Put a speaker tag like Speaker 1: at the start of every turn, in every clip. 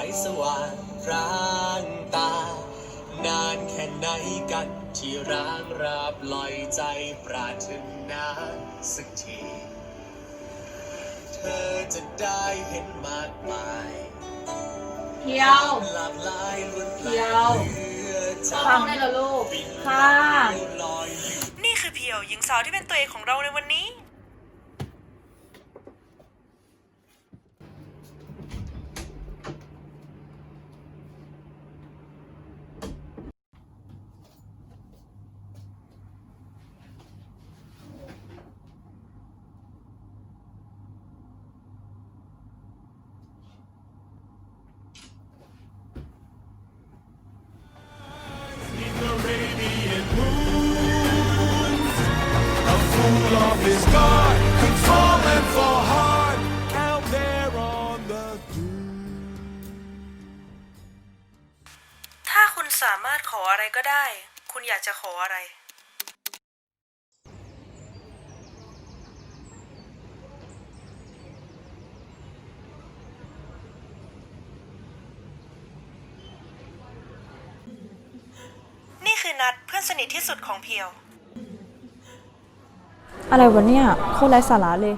Speaker 1: สวยสดใสสว่างร่างตา นานแค่ไหนกันที่ร้างราบลอยใจปรารถนาสักที เธอจะได้เห็นมากมาย
Speaker 2: เที่ยว
Speaker 1: หลากหลายล้วนแปล
Speaker 2: เที่ยว
Speaker 1: กเหลือใจ
Speaker 2: ฟังได้แล้วลูก
Speaker 1: บิน
Speaker 2: ค่ะ
Speaker 1: ลอยอยู่
Speaker 3: นี่คือเพียวหญิงสาวที่เป็นตัวเองของเราในวันนี้ อยากจะขออะไร นี่คือนัดเพื่อนสนิทที่สุดของเพียว
Speaker 4: อะไรวะเนี่ยโคตรไร้สาระเลย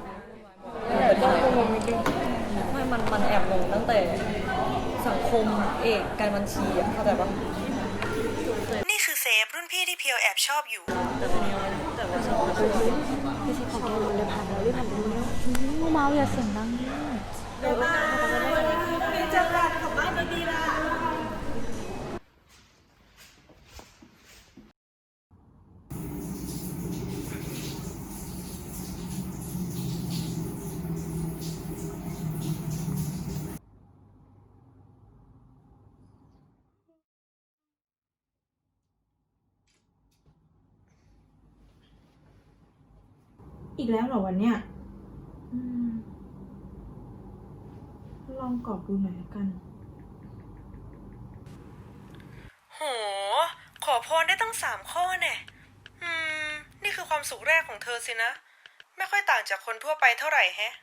Speaker 5: ไม่มันมันแอบงงตั้งแต่สังคมเอกการบัญชีอะเข้าใจปะ
Speaker 3: นี่คือเซฟรุ่นพี่ที่เพียว แอบชอบอยู่
Speaker 5: แต่ว่าสังคม
Speaker 4: ไม่ใช่ของแกเลยผ่านแล้วเลยผ่านไปแล้วเมาอย่าเสียงดังดิ
Speaker 6: อีกแล้วเหรอวันเนี้ยลองกรอกดูหน่อยละกัน
Speaker 3: โห ขอพรได้ตั้งสามข้อแน่อืม นี่คือความสุขแรกของเธอสินะ ไม่ค่อยต่างจากคนทั่วไปเท่าไหร่แฮะ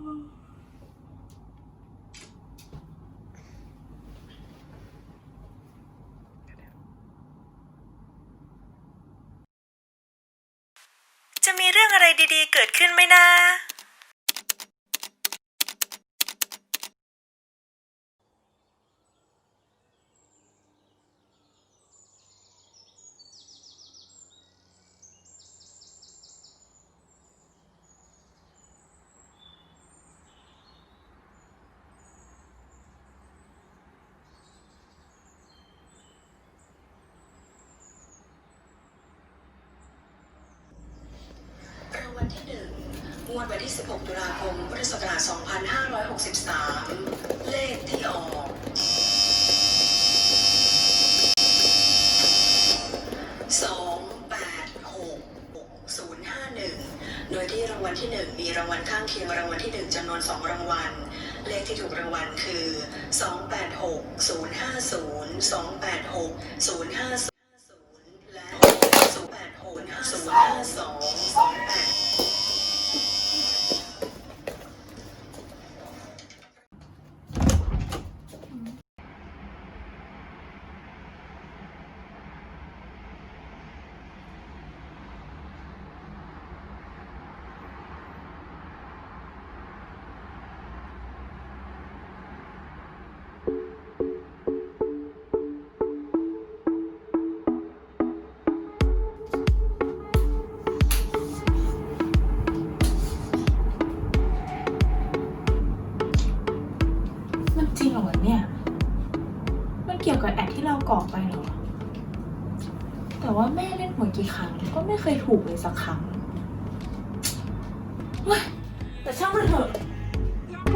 Speaker 3: จะมีเรื่องอะไรดีๆ เกิดขึ้นไหมนะ
Speaker 7: รางวัลที่หนึ่ง งวดวันที่ 16 ตุลาคม พุทธศักราช 2563 เลขที่ออกสองแปดหกศูนย์ห้าหนึ่งโดยที่รางวัลที่หนึ่งมีรางวัลข้างเคียงรางวัลที่หนึ่งจำนวนสองรางวัล เลขที่ถูกรางวัลคือสองแปดหกศูนย์ห้าศูนย์สองแปดหกศูนย์ห้าศู กอ
Speaker 6: กไปหรอ แต่ว่าแม่เล่นหวยกี่ครั้ง ก็ไม่เคยถูกเลยสักครั้งว้แต่ช่างมันเถอะ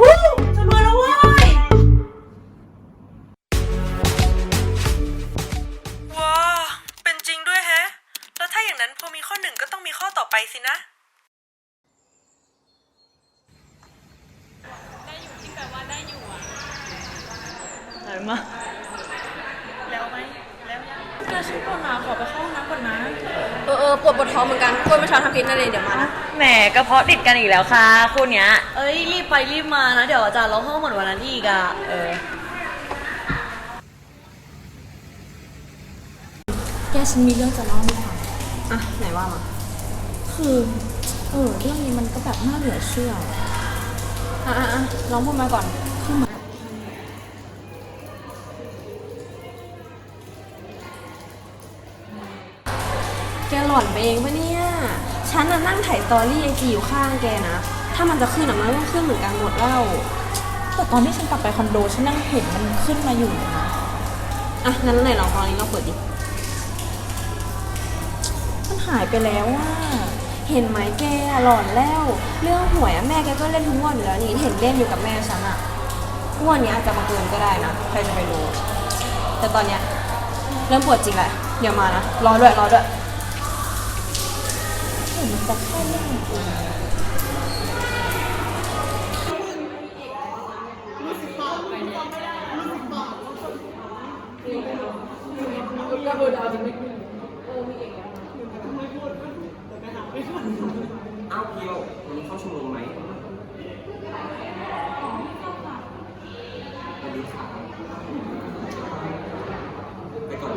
Speaker 6: วู้จะรวยแล้วเว้ย
Speaker 3: ว้าเป็นจริงด้วยแฮะ แล้วถ้าอย่างนั้นพอมีข้อหนึ่งก็ต้องมีข้อต่อไปสินะ
Speaker 5: ได้อยู่ที่
Speaker 3: แปลว่าได้อยู่อะไะไมา ยัง
Speaker 6: แกฉันปวดหนาขอไปเข้าห้องน้ำก่อนนะ
Speaker 2: เออเออปวดปวดท้องเหมือนกันกล้วยเมื่อเช้าทำพิษนั่นเลยเดี๋ยวมานะ
Speaker 5: แหมกระเพาะติดกันอีกแล้วค่ะคู่เนี้ย เอ้ยรีบไปรีบมานะ เดี๋ยวอาจารย์ร้องห้องเหมือนวันนั้นอีกอะเออ
Speaker 4: แกฉันมีเรื่องจะเล่าให้ฟัง
Speaker 2: อะ ไหนว่ามา
Speaker 4: คือ เออ เรื่องนี้มันก็แบบน่าเหลือเชื่อ
Speaker 2: อะอะอะลองพูดมาก่อน ล่อนไปเองปะเนี่ย ฉันน่ะนั่งถ่ายสตอรี่ไอจีอยู่ข้างแกนะ ถ้ามันจะขึ้นอะมันต้องขึ้นเหมือนกันหมดแล้ว
Speaker 6: แต่ตอนที่ฉันกลับไปคอนโดฉันยังเห็นมันขึ้นมาอยู่เลยนะ
Speaker 2: อะงั้นไหนลองฟังนี้เราเปิดดิ
Speaker 6: มันหายไปแล้วอะ
Speaker 2: เห็นไหมแกอะหลอนแล้ว เรื่องหวยอะแม่แกก็เล่นทุกงวดอยู่แล้วนี่เห็นเล่นอยู่กับแม่ฉันอะงวดนี้อาจจะมาเกินก็ได้นะใครจะไปรู้ แต่ตอนเนี้ยเริ่มปวดจริงแหละเดี๋ยวมานะรอด้วยรอด้วย
Speaker 6: เห็นมันจะแค่เรื่องจริง
Speaker 1: อ้าวเพียววันนี้เข้าชั่วโมไหมสวัสดีครับไปก่อน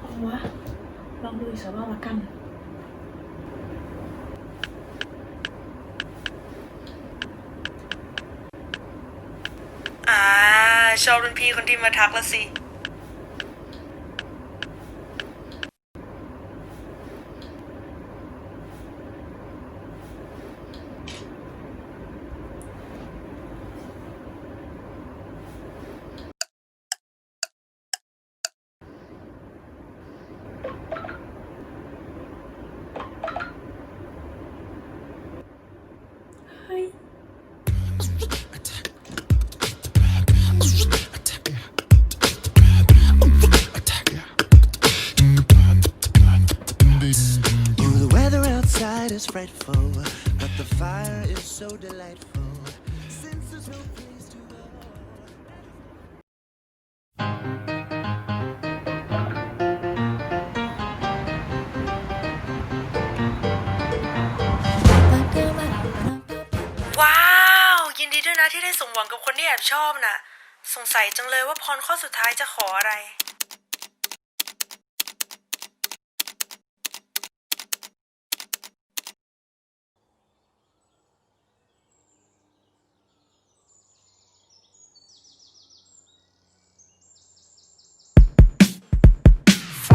Speaker 6: เอาวะ ลองดูอีกสักรอบละกัน
Speaker 3: อ่าชอบรุ่นพี่คนที่มาทักละสิ ว้าว ยินดีด้วยนะที่ได้สมหวังกับคนที่แอบชอบน่ะ สงสัยจังเลยว่าพรข้อสุดท้ายจะขออะไร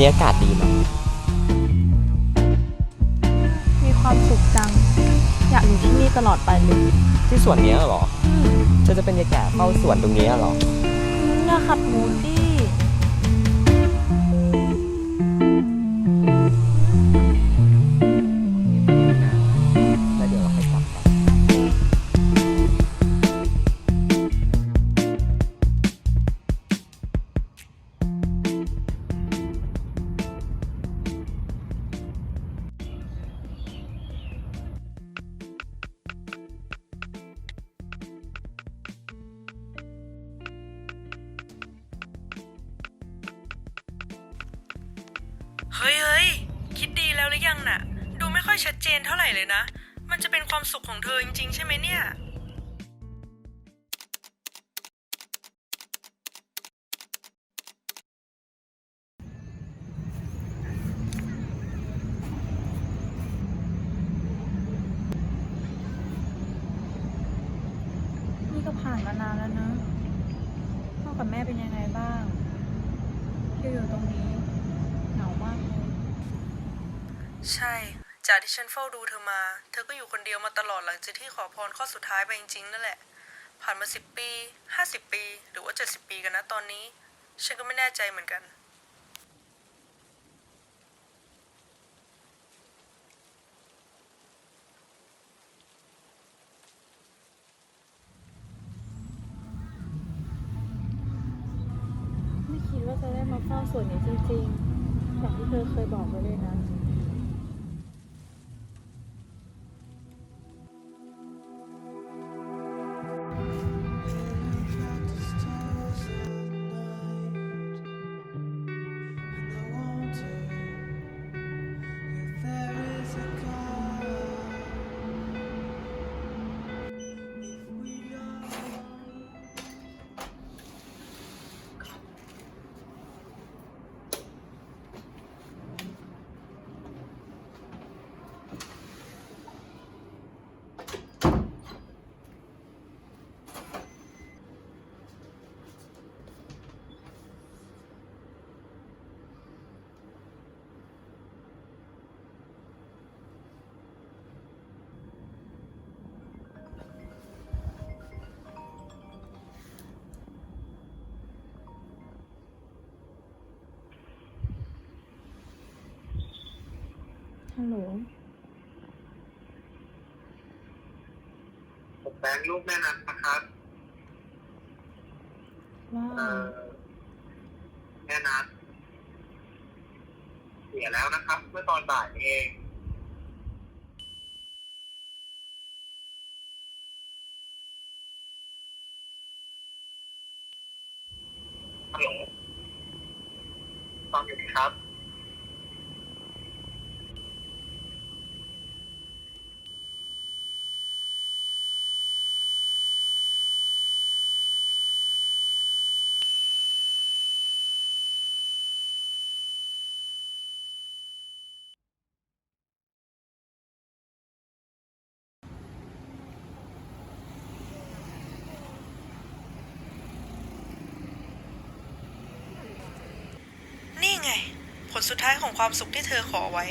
Speaker 1: นนี้อากาศดีเนาะ
Speaker 4: มีความสุขจัง อยากอยู่ที่นี่ตลอดไปเลย
Speaker 1: ที่สวนเนี้ยเหรอจะจะเป็นยายแก่เฝ้าสวนตรงเนี้ยเหรอ
Speaker 4: อย่าขัดมูด
Speaker 3: ชัดเจนเท่าไหร่เลยนะ มันจะเป็นความสุขของเธอจริงๆ ใช่ไหมเนี่ย
Speaker 4: นี่ก็ผ่านมานานแล้วนะพ่อกับแม่เป็นยังไงบ้างที่อยู่ตรงนี้เหงามากเลย
Speaker 3: ใช่ จากที่ฉันเฝ้าดูเธอมา เธอก็อยู่คนเดียวมาตลอดหลังจากที่ขอพรข้อสุดท้ายไปจริงๆนั่นแหละ ผ่านมาสิบปีห้าสิบปี หรือว่าเจ็ดสิบปีกันนะตอนนี้ ฉันก็ไม่แน่ใจเหมือนกัน
Speaker 4: ไม่คิดว่าจะได้มาเฝ้าสวนนี้จริงๆอย่างที่เธอเคยบอกไว้เลยนะ ฮัลโหล
Speaker 1: ผมแบงค์ลูกแม่นัทนะครับ
Speaker 4: ว่า
Speaker 1: เอ่อแม่นัทเสียแล้วนะครับ เมื่อตอนบ่ายนี้เอง ฮัลโหลฟังอยู่ไหมครับ
Speaker 3: นี่ ไง ผลสุดท้ายของความสุขที่เธอขอไว้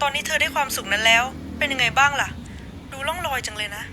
Speaker 3: ตอนนี้เธอได้ความสุขนั้นแล้ว เป็นยังไงบ้างล่ะ ดูล่องรอยจังเลยนะ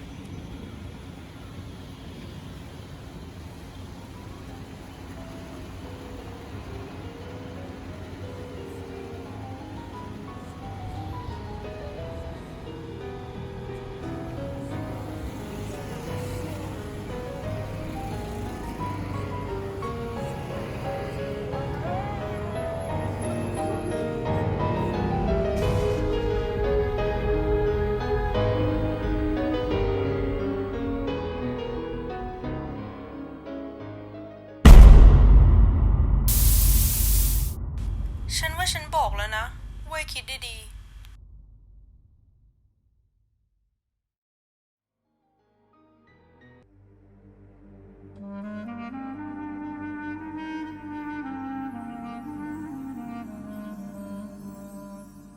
Speaker 3: ฉันบอกแล้วนะเว้ยคิดดีๆ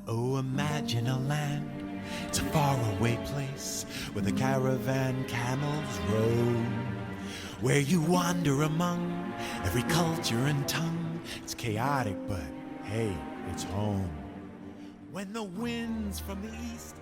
Speaker 8: Oh, imagine a land, it's a faraway place where the caravan camels roam. Where you wander among every culture and tongue. It's chaotic, but hey, it's home. When the winds from the east